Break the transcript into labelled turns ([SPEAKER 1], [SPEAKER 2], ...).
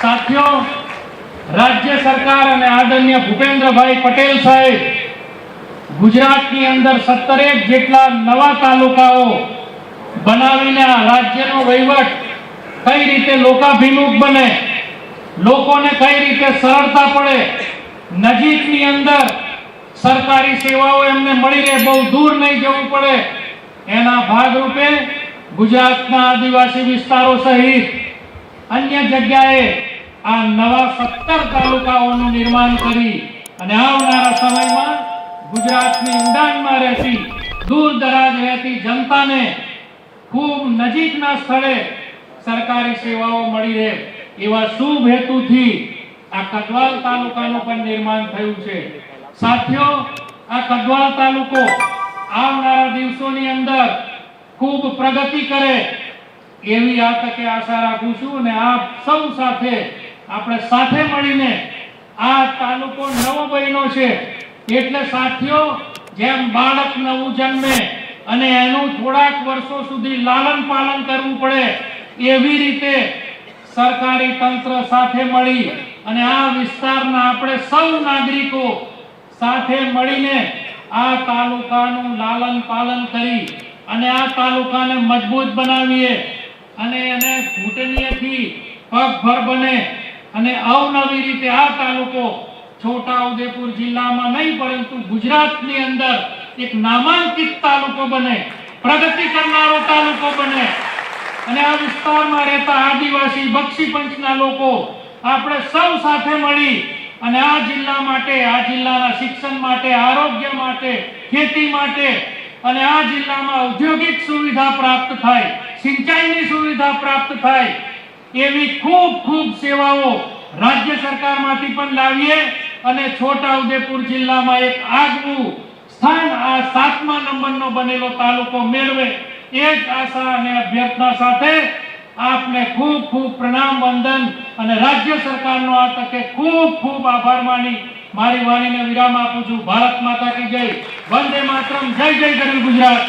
[SPEAKER 1] સાથીઓ, રાજ્ય સરકાર અને આદરણીય ભૂપેન્દ્રભાઈ પટેલ સાહેબ ગુજરાતની અંદર સત્તરેક જેટલા નવા તાલુકાઓ બનાવીને આ રાજ્યનો વહીવટ કઈ રીતે લોકાભિમુખ બને, લોકોને કઈ રીતે સરળતા પડે, નજીકની અંદર સરકારી સેવાઓ એમને મળી રહે, બહુ દૂર નહીં જવું પડે, એના ભાગરૂપે ગુજરાતના આદિવાસી વિસ્તારો સહિત અન્ય જગ્યાએ આ નવા સત્તર તાલુકાઓનું નિર્માણ કરી અને આવનારા સમયમાં ગુજરાતની ઊંડાણમાં રહેતી દૂર દરાજ રહેતી જનતાને ખૂબ નજીકના સ્થળે સરકારી સેવાઓ મળી રહે એવા શુભ હેતુથી આ કડવાલ તાલુકાનું પણ નિર્માણ થયું છે. સાથીઓ, આ કડવાલ તાલુકો આવનારા દિવસોની અંદર ખૂબ પ્રગતિ કરે એવી આ તકે આશા રાખું છું અને આપ સૌ સાથે આપણે સાથે મળીને આ તાલુકો નવો બન્યો છે. એટલે સાથીઓ, જેમ બાળક નવું જન્મે અને એનું થોડાક વર્ષો સુધી લાલન પાલન કરવું પડે, એવી રીતે સરકારી તંત્ર સાથે મળી અને આ વિસ્તારના આપણે સૌ નાગરિકો સાથે મળીને આ તાલુકાનું લાલન પાલન કરી અને આ તાલુકાને મજબૂત બનાવીએ અને એને ઘૂંટણીએથી પગભર બને અને અવનવી રીતે આ તાલુકો છોટાઉદેપુર જિલ્લામાં નહીં, પરંતુ ગુજરાતની અંદર એક નામાંકિત તાલુકો બને, પ્રગતિ કરનારો તાલુકો બને. અને આ વિસ્તારમાં રહેતા આદિવાસી બક્ષી પંચના લોકો આપણે સૌ સાથે મળી અને આ જિલ્લા માટે, આ જિલ્લાના શિક્ષણ માટે, આરોગ્ય માટે, ખેતી માટે અને આ જિલ્લામાં ઔદ્યોગિક સુવિધા પ્રાપ્ત થાય, સિંચાઈની સુવિધા પ્રાપ્ત થાય એવી ખૂબ ખૂબ સેવાઓ રાજ્ય સરકારમાંથી પણ લાવીએ અને છોટાઉદેપુર જિલ્લામાં એક આગવું સ્થાન આ સાતમા નંબરનો બનેલો તાલુકો મેળવે એ જ આશા અને અભ્યર્થના સાથે આપને ખૂબ ખૂબ પ્રણામ, વંદન અને રાજ્ય સરકારનો આ તકે ખૂબ ખૂબ આભાર માની મારી વાણીને વિરામ આપું છું. ભારત માતા કી જય. વંદે માતરમ. જય જય ગરીબ ગુજરાત.